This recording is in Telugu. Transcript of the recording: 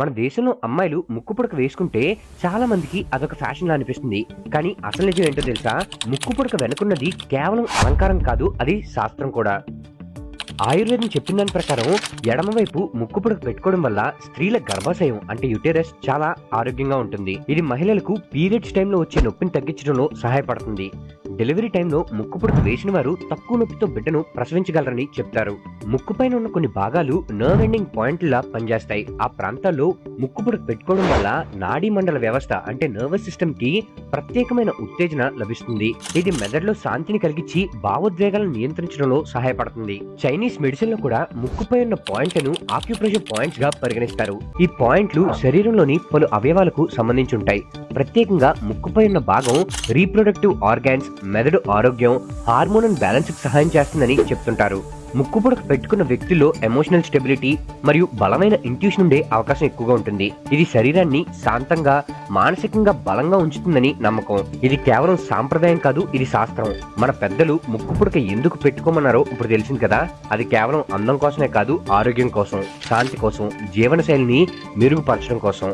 మన దేశంలో అమ్మాయిలు ముక్కు పుడక వేసుకుంటే చాలా మందికి అదొక ఫ్యాషన్ లా అనిపిస్తుంది. కానీ అసలు నిజం ఏంటో తెలుసా? ముక్కు పుడక వెనుకున్నది కేవలం అలంకారం కాదు అది శాస్త్రం కూడా. ఆయుర్వేదం చెప్పిన దాని ప్రకారం ఎడమవైపు ముక్కు పుడక పెట్టుకోవడం వల్ల స్త్రీల గర్భాశయం అంటే యుటెరస్ చాలా ఆరోగ్యంగా ఉంటుంది. ఇది మహిళలకు పీరియడ్స్ టైంలో వచ్చే నొప్పిని తగ్గించడంలో సహాయపడుతుంది. డెలివరీ టైంలో ముక్కుపుడక వేసిన వారు తక్కువ నొప్పితో బిడ్డను ప్రసవించగలరని చెప్తారు. ముక్కు పైన ఉన్న కొన్ని భాగాలు నర్వ్ ఎండింగ్ పాయింట్లా పనిచేస్తాయి. ఆ ప్రాంతాల్లో ముక్కుపుడక పెట్టుకోవడం వల్ల నాడీ మండల వ్యవస్థ అంటే నర్వస్ సిస్టమ్కి ప్రత్యేకమైన ఉత్తేజన లభిస్తుంది. ఇది మెదడులో శాంతిని కలిగించి భావోద్వేగాలను నియంత్రించడంలో సహాయపడుతుంది. చైనీస్ మెడిసిన్లో కూడా ముక్కుపై ఉన్న పాయింట్లను ఆక్యుప్రెషర్ పాయింట్స్గా పరిగణిస్తారు. ఈ పాయింట్లు శరీరంలోని పలు అవయవాలకు సంబంధించి ఉంటాయి. ప్రత్యేకంగా ముక్కుపై ఉన్న భాగం రీప్రొడక్టివ్ ఆర్గాన్స్ మెదడు ఆరోగ్యం హార్మోనల్ బ్యాలెన్స్కి సహాయం చేస్తుందని చెప్తుంటారు. ముక్కు పుడక పెట్టుకున్న వ్యక్తిలో ఎమోషనల్ స్టెబిలిటీ మరియు బలమైన ఇంట్యూషన్ ఉండే అవకాశం ఎక్కువగా ఉంటుంది. ఇది శరీరాన్ని శాంతంగా మానసికంగా బలంగా ఉంచుతుందని నమ్మకం. ఇది కేవలం సాంప్రదాయం కాదు ఇది శాస్త్రం. మన పెద్దలు ముక్కు పుడక ఎందుకు పెట్టుకోమన్నారో ఇప్పుడు తెలిసింది కదా. అది కేవలం అందం కోసమే కాదు ఆరోగ్యం కోసం శాంతి కోసం జీవనశైలిని మెరుగుపరచడం కోసం.